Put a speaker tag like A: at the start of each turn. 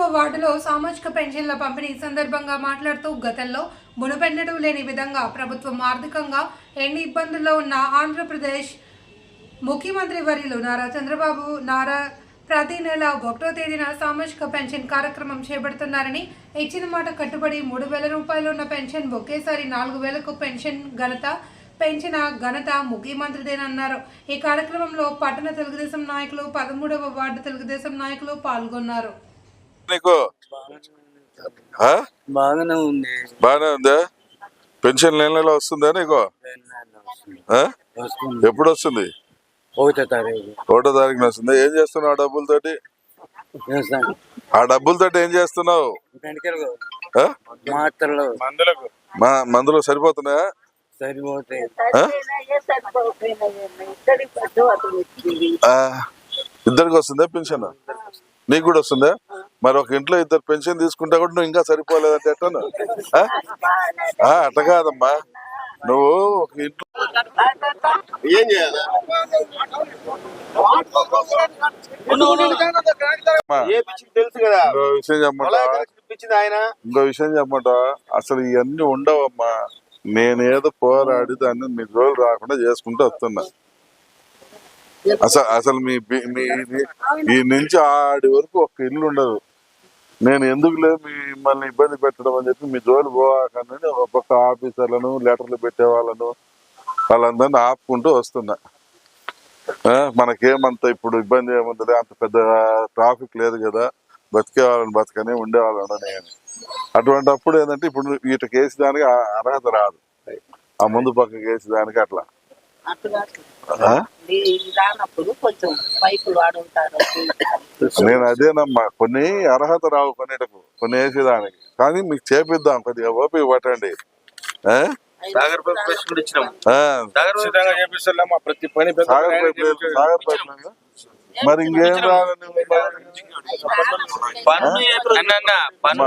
A: పదమూడవ వార్డులో సామాజిక పెన్షన్ల పంపిణీ సందర్భంగా మాట్లాడుతూ గతంలో మునుపెన్నడూ లేని విధంగా ప్రభుత్వం ఆర్థికంగా ఎన్ని ఇబ్బందుల్లో ఉన్న ఆంధ్రప్రదేశ్ ముఖ్యమంత్రి వర్యులు నారా చంద్రబాబు నారా ప్రతి నెల ఒకటో తేదీన సామాజిక పెన్షన్ కార్యక్రమం చేపడుతున్నారని ఇచ్చిన మాట కట్టుబడి మూడు వేల రూపాయలు ఉన్న పెన్షన్ ఒకేసారి నాలుగు వేలకు పెన్షన్ ఘనత పెంచిన ఘనత ముఖ్యమంత్రిదేనన్నారు. ఈ కార్యక్రమంలో పట్టణ తెలుగుదేశం నాయకులు పదమూడవ వార్డు తెలుగుదేశం నాయకులు పాల్గొన్నారు.
B: నీకు?
C: బాగానే ఉంది.
B: బాగానే ఉందా? పెన్షన్ నెలలో వస్తుందా నీకు? ఎప్పుడు వస్తుంది?
C: ఒకటో తారీఖు.
B: ఒకటో తారీఖున వస్తుంది. ఏం చేస్తున్నావు ఆ డబ్బులతోటి? ఆ డబ్బులతోటి ఏం చేస్తున్నావు? మందులు సరిపోతున్నాయా?
C: సరిపోతాయి.
B: ఆ? ఆ, ఇద్దరికి వస్తుందా పెన్షన్? నీకు కూడా వస్తుందా? మరి ఒక ఇంట్లో ఇద్దరు పెన్షన్ తీసుకుంటే కూడా నువ్వు ఇంకా సరిపోలేదంటే ఎట్లా అట్ట కాదమ్మా. నువ్వు ఒక ఇంట్లో
D: ఏం చేయాలి?
B: అమ్మా,
D: ఏ పిచ్చికి తెలుసు కదా?
B: ఇంకో విషయం చెప్పమంటా? ఇంకో విషయం చెప్పమంటా? అసలు ఇవన్నీ ఉండవమ్మా. నేనేదో పోరాడి దాన్ని మీ రోజులు రాకుండా చేసుకుంటూ వస్తున్నా. అసలు అసలు మీ మీ నుంచి ఆడి వరకు ఒక్క ఇల్లు ఉండదు. నేను ఎందుకు లేదు మిమ్మల్ని ఇబ్బంది పెట్టడం అని చెప్పి మీ జోలు పోవాకని ఒక్కొక్క ఆఫీసర్లను లెటర్లు పెట్టే వాళ్ళను వాళ్ళందరినీ ఆపుకుంటూ వస్తున్నా. మనకేమంత ఇప్పుడు ఇబ్బంది ఏముంది అంత పెద్ద ట్రాఫిక్ లేదు కదా బతికే వాళ్ళని బతకని ఉండేవాళ్ళని అని. అటువంటి అప్పుడు ఏంటంటే ఇప్పుడు వీటి కేసు దానికి అర్హత రాదు. ఆ ముందు పక్క కేసు దానికి అట్లా?
E: రానప్పుడు కొంచెం పైపులు వాడుంటారు.
B: నేను అదేనమ్మా కొన్ని అర్హత రావు కొన్నిటకు కొన్ని వేసేదానికి. కానీ మీకు చేపిద్దాం కొద్దిగా ఓపిక పట్టండి?
D: సాగర్.
B: మరి ఇంకేం
D: పన్ను పన్ను